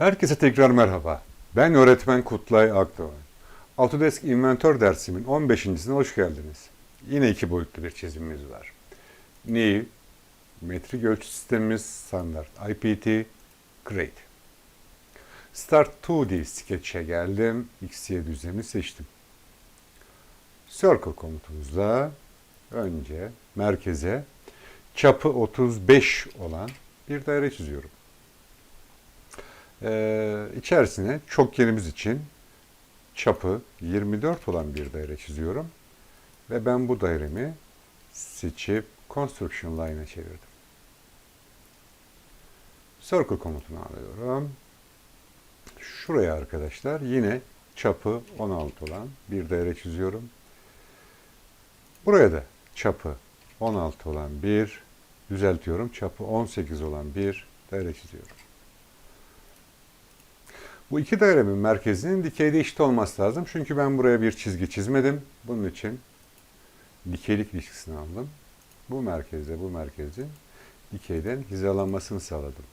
Herkese tekrar merhaba. Ben öğretmen Kutlay Akdoğan. Autodesk Inventor dersimin 15.sine hoş geldiniz. Yine iki boyutlu bir çizimimiz var. New, metrik ölçü sistemimiz standart IPT, Great. Start 2D Sketch'e geldim. XY düzlemi seçtim. Circle komutumuzla önce merkeze çapı 35 olan bir daire çiziyorum. Ee, içerisine çokgenimiz için çapı 24 olan bir daire çiziyorum. Ve ben bu dairemi seçip Construction Line'a çevirdim. Circle komutunu alıyorum. Şuraya arkadaşlar yine çapı 16 olan bir daire çiziyorum. Buraya da çapı 16 olan bir, düzeltiyorum, çapı 18 olan bir daire çiziyorum. Bu iki dairemin merkezinin dikeyde eşit olması lazım. Çünkü ben buraya bir çizgi çizmedim. Bunun için dikeylik ilişkisini aldım. Bu merkezde bu merkezin dikeyden hizalanmasını sağladım.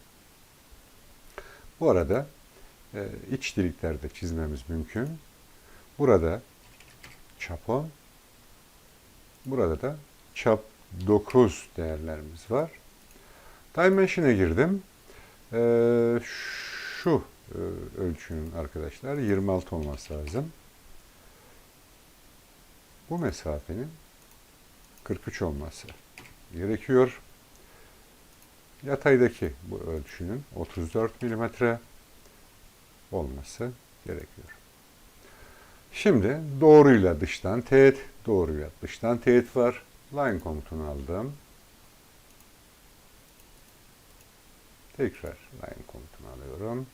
Bu arada e, iç deliklerde çizmemiz mümkün. Burada çap 10, burada da çap 9 değerlerimiz var. Dimension'a girdim. E, şu ölçünün arkadaşlar 26 olması lazım. Bu mesafenin 43 olması gerekiyor. Yataydaki bu ölçünün 34 milimetre olması gerekiyor. Şimdi doğruyla dıştan teğet, doğruyla dıştan teğet var. Line komutunu aldım. Tekrar line komutunu alıyorum.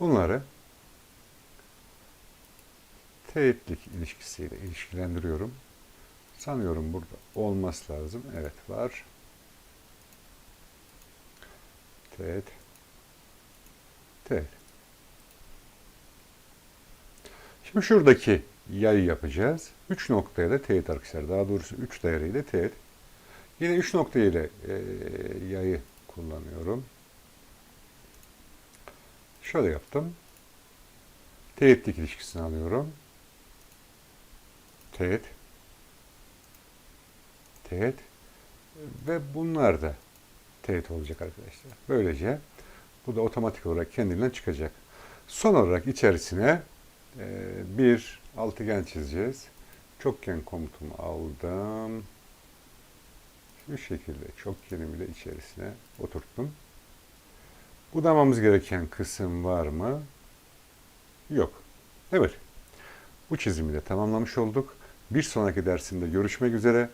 Bunları teğetlik ilişkisiyle ilişkilendiriyorum. Sanıyorum burada olması lazım. Evet var. Teğet. Teğet. Şimdi şuradaki yayı yapacağız. 3 noktaya da teğet arkadaşlar. Daha doğrusu 3 daireyle teğet. Yine 3 nokta ile e, yayı kullanıyorum. Şöyle yaptım. Teğetlik ilişkisini alıyorum. Teğet. Teğet. Ve bunlar da teğet olacak arkadaşlar. Böylece bu da otomatik olarak kendinden çıkacak. Son olarak içerisine e, bir altıgen çizeceğiz. Çokgen komutumu aldım. Şu şekilde çokgenimi de içerisine oturttum. Budamamız gereken kısım var mı? Yok. Evet. Bu çizimi de tamamlamış olduk. Bir sonraki dersimde görüşmek üzere.